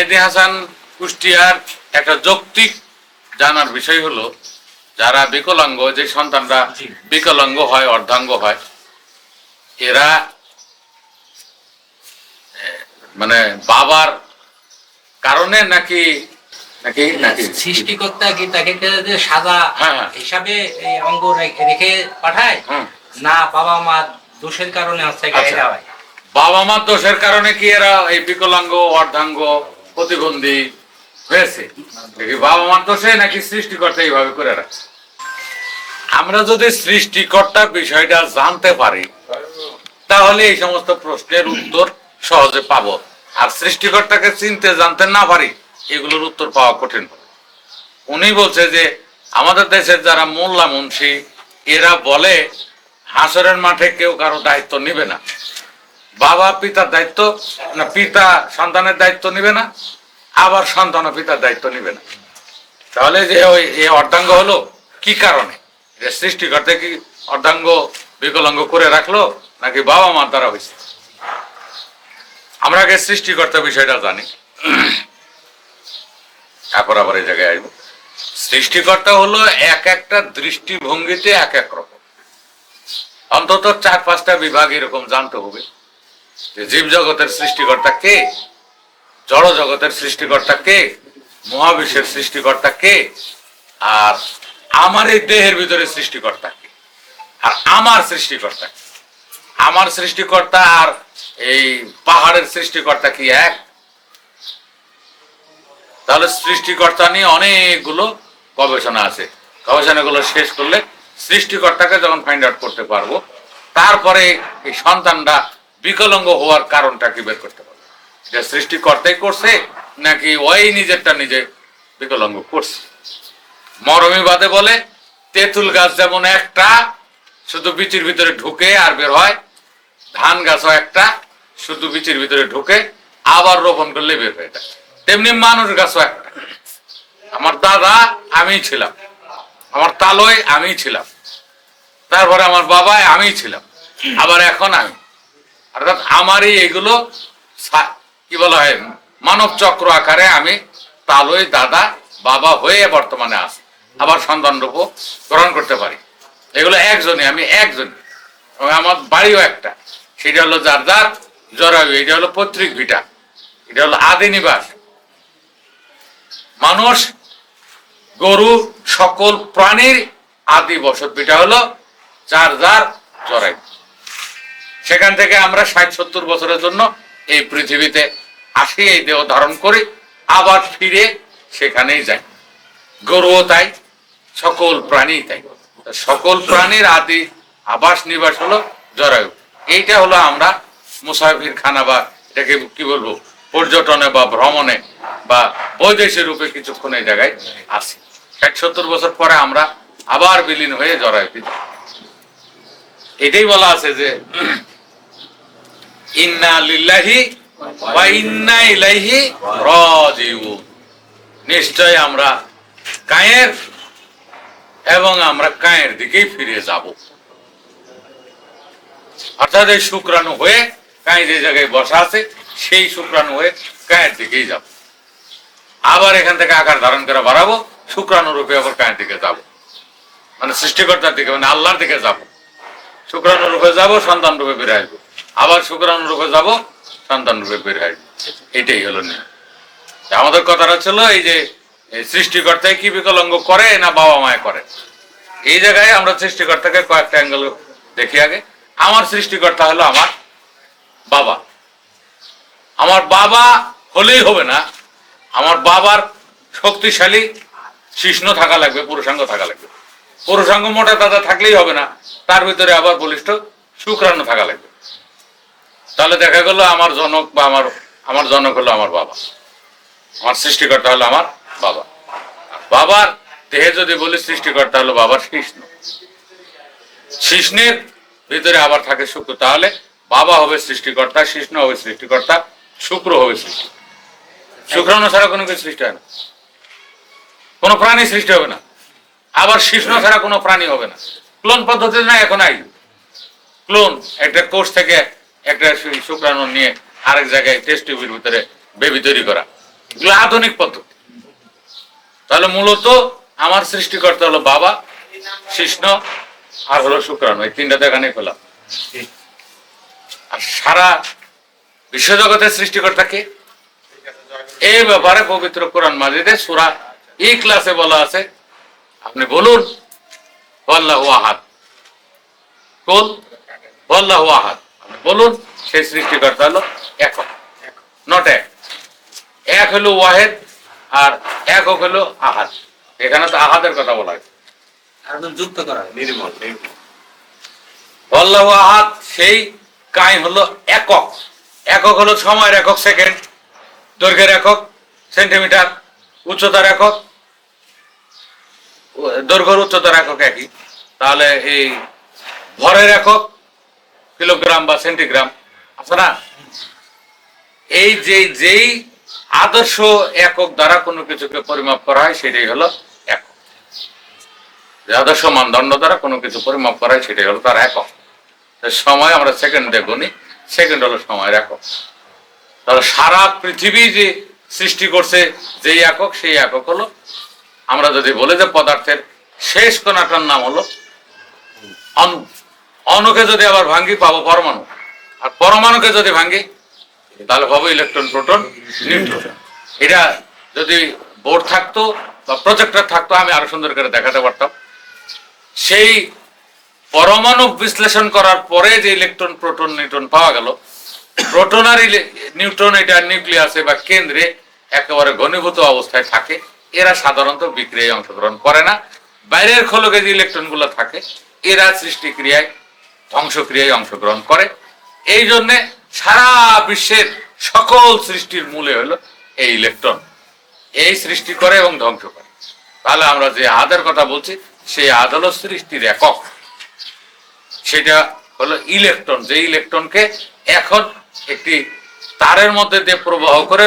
মেহেদি হাসান কুষ্টিয়ার একটা যৌক্তিক জানার বিষয় হলো যারা বিকলাঙ্গ যে সন্তানরা বিকলাঙ্গ হয় অর্ধাঙ্গ হয় এরা মানে বাবার কারণে নাকি নাকি নাকি? সৃষ্টিকর্তা কি তাকে যে সাজা হ্যাঁ, হ্যাঁ। হিসাবে এই অঙ্গ রেখে পাঠায়? না বাবা মা দোষের কারণে হচ্ছে। বাবা মার দোষের কারণে কি এরা এই বিকলাঙ্গ অর্ধাঙ্গ প্রতিবন্ধী হয়েছে। বাবা মার দোষে নাকি সৃষ্টিকর্তা এইভাবে করে রাখছে। আমরা যদি সৃষ্টিকর্তার বিষয়টা জানতে পারি, তাহলে এই সমস্ত প্রশ্নের উত্তর সহজে পাব। আর সৃষ্টিকর্তাকে চিনতে জানতে না পারি, এগুলোর উত্তর পাওয়া কঠিন। উনি বলছে যে, আমাদের দেশের যারা মোল্লা মুন্সি, এরা বলে, হাসরের মাঠে কেউ কারও দায়িত্ব নিবে না। বাবা পিতার দায়িত্ব না, পিতা সন্তানের দায়িত্ব নিবে না, আবার সন্তান ও পিতার দায়িত্ব নিবে না। তাহলে যে ওই এই অর্ধাঙ্গ হলো, কি কারণে? এটা সৃষ্টিকর্তা কি অর্ধাঙ্গ, বিকলাঙ্গ করে রাখল, নাকি বাবা মার দ্বারা হয়েছে? আমরা আগে সৃষ্টিকর্তা বিষয়টা জানি। তারপর আবার এই জায়গায় আসব। সৃষ্টিকর্তা হলো এক একটা দৃষ্টিভঙ্গিতে এক এক রকম। অন্তত চার পাঁচটা বিভাগ এরকম জানতে হবে। জীব জগতের সৃষ্টিকর্তা কে? জড় জগতের সৃষ্টিকর্তা কে? মহাবিশ্বের সৃষ্টিকর্তা কে? আর আমার এই দেহের ভিতরে সৃষ্টিকর্তা কে? আর আমার সৃষ্টিকর্তা আমার সৃষ্টিকর্তা আর এই পাহাড়ের সৃষ্টিকর্তা কি এক? তাহলে সৃষ্টিকর্তা নিয়ে অনেকগুলো গবেষণা আছে। গবেষণাগুলো শেষ করলে সৃষ্টিকর্তাকে যখন ফাইন্ড আউট করতে পারব, তারপরে এই সন্তানরা বিকলাঙ্গ হওয়ার কারণটা কি বের করতে পারব? এটা সৃষ্টিকর্তাই করছে, নাকি ওই নিজেরটা নিজে বিকলঙ্গ করছে? মরমিবাদে বলে, তেঁতুল গাছ যেমন একটা, শুধু বিচির ভিতরে ঢুকে আর বের হয়, ধান গাছও একটা, শুধু বিচির ভিতরে ঢুকে আবার রোপণ করলে বের হয়ে যায়। তেমনি মানুষ গাছও একটা। আমার দাদা, আমি ছিলাম। আমার তালয় আমি ছিলাম। তারপরে আমার বাবা আমি ছিলাম। আবার এখন আমি। অর্থাৎ আমারই এগুলো কি বলা হয়, মানব চক্র আকারে আমি তালয় দাদা, বাবা হয়ে বর্তমানে আছি। আবার সন্তান রূপ গ্রহণ করতে পারি। এগুলো একজনই, আমি একজনই। আমার বাড়িও একটা। সেটা হলো যার যার জরায়ু, এটা হলো পৈতৃক ভিটা। এটা হলো আদি নিবাস। মানুষ, গরু, সকল প্রাণীর আদি বসত ভিটা হলো যার যার জরায়ু। সেখান থেকে আমরা ষাট সত্তর বছরের জন্য এই পৃথিবীতে আসি, এই দেহ ধারণ করি, আবার ফিরে সেখানেই যাই। গরুও তাই, সকল প্রাণী তাই। সকল প্রাণীর আদি আবাস নিবাস হলো জরায়ু। এইটা হলো আমরা মুসাফির খানা বা এটাকে কি বলব, পর্যটনে বা ভ্রমণে বা বৈদেশিক রূপে কিছুক্ষণ এই জায়গায় আসি। ষাট সত্তর বছর পরে আমরা আবার বিলীন হয়ে জরায়ু এটাই বলা আছে যে নিশ্চয় আমরা কায়ের এবং আমরা কায়ের দিকেই ফিরে যাব। অর্থাৎ এই শুক্রাণু হয়ে কায় যে জায়গায় বসা আছে, সেই শুক্রাণু হয়ে কায়ের দিকেই যাব। আবার এখান থেকে আকার ধারণ করে বাড়াবো, শুক্রাণু রূপে আবার কায়ের দিকে যাব। মানে সৃষ্টিকর্তার দিকে মানে আল্লাহর দিকে যাব। শুক্রাণু রূপে যাব, সন্তান রূপে বেড়ে আসব। আবার শুক্রাণু রূপে যাব, সন্তান রূপে বেড়ে আসব এটাই হলো নিয়ম। আমাদের কথাটা ছিল এই যে সৃষ্টিকর্তায় কি বিকলঙ্গ করে না বাবা মায় করে? এই জায়গায় আমরা সৃষ্টিকর্তাকে কয়েকটা অ্যাঙ্গেল দেখি আগে। আমার সৃষ্টিকর্তা হলো আমার বাবা। আমার বাবা হলেই হবে না। আমার বাবার শক্তিশালী শিষ্ণ থাকা লাগবে, পুরুষাঙ্গ থাকা লাগবে। পুরুষাঙ্গ মোটা দাদা থাকলেই হবে না। তার ভিতরে আবার বলিষ্ঠ শুক্রাণু থাকা লাগবে। তাহলে দেখা গেল আমার জনক বা আমার আমার জনক হলো আমার বাবা। আমার সৃষ্টিকর্তা হলো আমার বাবা। বাবার দেহে যদি বলি সৃষ্টিকর্তা হলো বাবার শিষ্ণ শিষ্ণের ভিতরে আবার থাকে শুক্র। তাহলে বাবা হবে সৃষ্টিকর্তা শিষ্ণ হবে সৃষ্টিকর্তা, শুক্র হবে সৃষ্টি। শুক্রাণু ছাড়া কোনো কিছু সৃষ্টি হয় না। কোনো প্রাণী সৃষ্টি হবে না। আবার শিষ্ণ ছাড়া কোনো প্রাণী হবে না। ক্লোন পদ্ধতি না এখন আই ক্লোন একটা কোষ থেকে একটা শুক্রাণু নিয়ে আরেক জায়গায় টেস্ট টিউবের ভিতরে বেবি তৈরি করা। এগুলো আধুনিক পদ্ধতি। তাহলে মূলত আমার সৃষ্টিকর্তা হলো বাবা, কৃষ্ণ আর হলো শুক্রাণু। এই তিনটা দেখানে পেলাম আর সারা বিশ্বজগতের সৃষ্টিকর্তাকে এই ব্যাপারে পবিত্র কোরআন মাজিদে সুরা ই ক্লাসে বলা আছে। আপনি বলুন আল্লাহ আহাদ। কোল আল্লাহ আহাদ। আপনি বলুন সেই সৃষ্টিকর্তা হলো একক নট এক। এক হলো ওয়াহেদ আর একক হলো আহাদ। এখানে তো আহাদের কথা বলা হয়েছে। যুক্ত করা নির্মল নির্মল। আল্লাহ আহাদ সেই কাই হলো একক। একক হলো সময়ের একক সেকেন্ড। দৈর্ঘ্যের একক সেন্টিমিটার উচ্চতার একক। দৈর্ঘ্যের উচ্চতার একক একই। তাহলে এই ভরের একক কিলোগ্রাম বা সেন্টিগ্রাম। আছে না, এই যে, যেই আদর্শ একক দ্বারা কোনো কিছুকে পরিমাপ করা হয়, সেটাই হলো একক। যে আদর্শ মানদণ্ড দ্বারা কোনো কিছু পরিমাপ করা হয়, সেটাই হলো তার একক। সময় আমরা সেকেন্ডে গুনি সেকেন্ড হলো সময়ের একক। তাহলে সারা পৃথিবী যে সৃষ্টি করছে, যেই একক, সেই একক হলো, আমরা যদি বলে যে পদার্থের শেষ কণাটার নাম হলো অণু। অণুকে যদি আবার ভাঙ্গি, পাবো পরমাণু। আর পরমাণুকে যদি ভাঙ্গি, তাহলে পাবো ইলেকট্রন প্রোটন নিউট্রন এটা যদি বোর্ড থাকতো বা প্রজেক্টর থাকতো, আমি আরও সুন্দর করে দেখাতে পারতাম। সেই পরমাণু বিশ্লেষণ করার পরে যে ইলেকট্রন প্রোটন নিউট্রন পাওয়া গেল প্রোটন আর নিউট্রন এটা নিউক্লিয়াসে বা কেন্দ্রে একেবারে ঘনীভূত অবস্থায় থাকে। এরা সাধারণত বিক্রিয়ায় অংশগ্রহণ করে না। বাইরের খোলকে যে ইলেকট্রনগুলো থাকে, এরা সৃষ্টিক্রিয়ায় ধ্বংসক্রিয়ায় অংশগ্রহণ করে। এই জন্যে সারা বিশ্বের সকল সৃষ্টির মূলে হলো এই ইলেকট্রন। এই সৃষ্টি করে এবং ধ্বংস করে। তাহলে আমরা যে আদের কথা বলছি, সেই আদ হলো সৃষ্টির একক। সেটা হলো ইলেকট্রন। যে ইলেকট্রনকে এখন একটি তারের মধ্যে দিয়ে প্রবাহ করে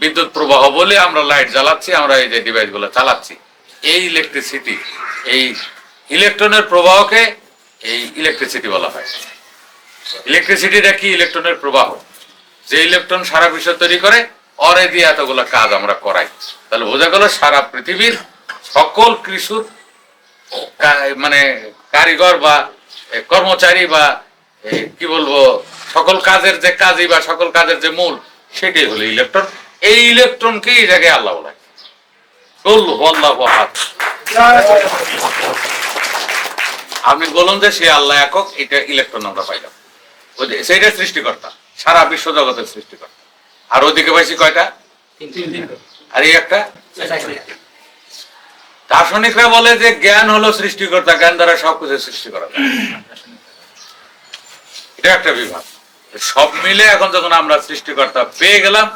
বিদ্যুৎ প্রবাহ বলে আমরা লাইট জ্বালাচ্ছি, আমরা এই যে ডিভাইসগুলো চালাচ্ছি, এই ইলেকট্রিসিটি এই ইলেকট্রনের প্রবাহকে এই ইলেকট্রিসিটি বলা হয়। ইলেকট্রিসিটিটা কি? ইলেকট্রনের প্রবাহ। যে ইলেকট্রন সারা বিশ্ব তৈরি করে, অরে দিয়ে এতগুলো কাজ আমরা করাই। তাহলে বোঝা গেল সারা পৃথিবীর সকল কৃষুর মানে কারিগর বা কর্মচারী বা কি বলব, সকল কাজের যে কাজই বা সকল কাজের যে মূল, সেটাই হলো ইলেকট্রন এই ইলেকট্রনকে এই জায়গায় আল্লাহ বলা। হুয়াল্লাহু আহাদ। আপনি বলুন যে সে আল্লাহ একক এটা ইলেকট্রন আমরা পাইলাম। সেইটা সৃষ্টিকর্তা সারা বিশ্ব জগতের সৃষ্টিকর্তা। আর ওদিকে পাইছি কয়টা? আর এই একটা? দার্শনিকরা বলে যে জ্ঞান হলো সৃষ্টিকর্তা জ্ঞান দ্বারা সবকিছু সৃষ্টি করা এটা একটা বিভাগ। সব মিলে এখন যখন আমরা সৃষ্টিকর্তা পেয়ে গেলাম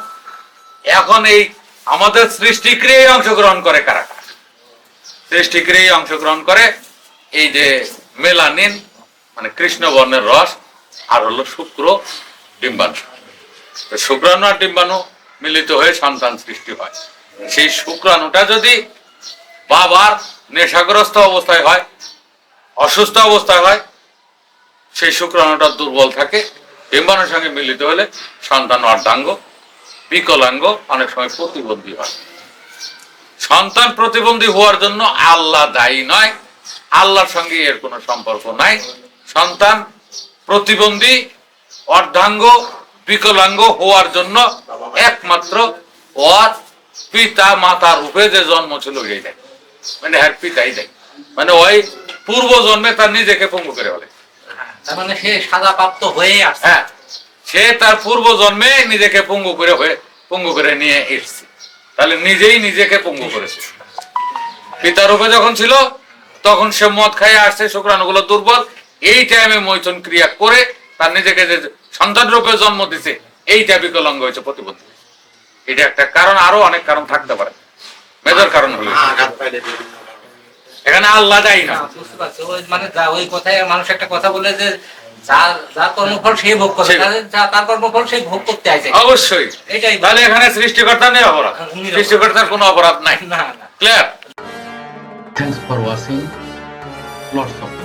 এখন এই আমাদের সৃষ্টিক্রিয়ায় অংশগ্রহণ করে কারা কারা? সৃষ্টিক্রিয়ায় অংশগ্রহণ করে এই যে মেলানিন মানে কৃষ্ণ বর্ণের রস, আর হলো শুক্র ডিম্বাণু। শুক্রাণু আর ডিম্বাণু মিলিত হয়ে সন্তান সৃষ্টি হয়। সেই শুক্রাণুটা যদি বাবার নেশাগ্রস্ত অবস্থায় হয়, অসুস্থ অবস্থায় হয়, সেই শুক্রাণুটা দুর্বল থাকে। ডিম্বাণুর সঙ্গে মিলিত হলে সন্তান অর্ধাঙ্গ, বিকলাঙ্গ, অনেক সময় প্রতিবন্ধী হয়। সন্তান প্রতিবন্ধী হওয়ার জন্য আল্লাহ দায়ী নয়। আল্লাহর সঙ্গে এর কোনো সম্পর্ক নাই। সন্তান প্রতিবন্ধী অর্ধাঙ্গ বিকলাঙ্গ হওয়ার জন্য একমাত্র ওর পিতা মাতা রূপে যে জন্ম ছিল দেয়। মানে হ্যার পিতাই দেয়। মানে ওই পূর্ব জন্মে তার নিজেকে পঙ্গু করে বলে। মানে সে সাজা প্রাপ্ত হয়ে হ্যাঁ সে তার পূর্ব জন্মে নিজেকে পঙ্গু করে হয়ে পঙ্গু করে নিয়ে এসছে। তাহলে নিজেই নিজেকে পঙ্গু করেছে। পিতার রূপে যখন ছিল তখন সে মদ খাইয়ে আসছে শুক্রাণুগুলো দুর্বল। এই টাইমে মৈথুন ক্রিয়া করে তার নিজেকে যে সন্তান রূপে জন্ম দিছে এইটা বিকলাঙ্গ হয়েছে প্রতিবন্ধী। এটা একটা কারণ আরও অনেক কারণ থাকতে পারে। মেজর কারণ হলো এখানে আল্লাহ যাই না। না, বুঝতে পারছি। ওই মানে ওই কথায় মানুষ একটা কথা বলে যে যার যার সে ভোগ করে সে- তাদের যা- তার কর্মফল সে ভোগ করতে আসে অবশ্যই। এটাই তাহলে এখানে সৃষ্টিকর্তা নেই অপরাধ। নিরপরাধ। সৃষ্টিকর্তার কোনো অপরাধ। নাই। না না। Clear Thanks for watching. Lorzo.